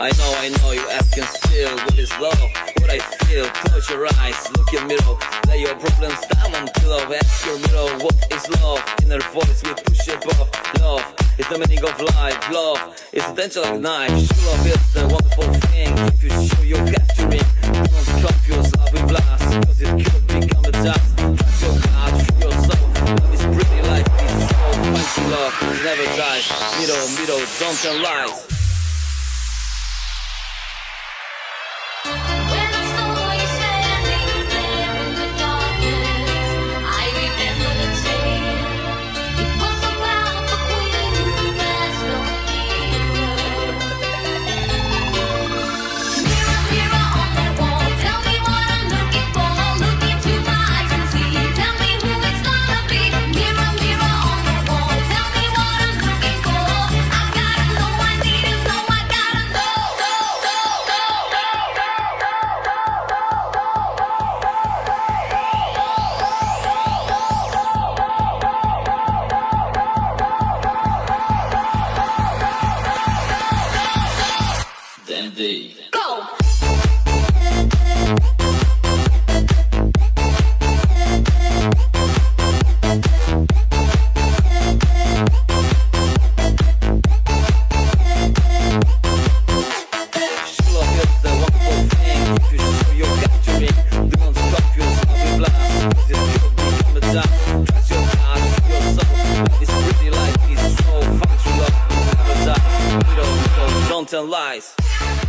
I know, I know, you asking still what is love, what I feel. Close your eyes, look in mirror, lay your problems down on pillow. Ask your mirror, what is love? Inner voice will push above. Love is the meaning of life. Love is a danger like knife. True love is a wonderful thing. If you show your capturing, don't confuse love with lust, cause it could become a dust. Trust your heart, feel your soul. Love is pretty, life is so funky. Love never dies. Middle, middle, don't tell Damn day. Go! True love the wonderful thing. You show your don't tell lies.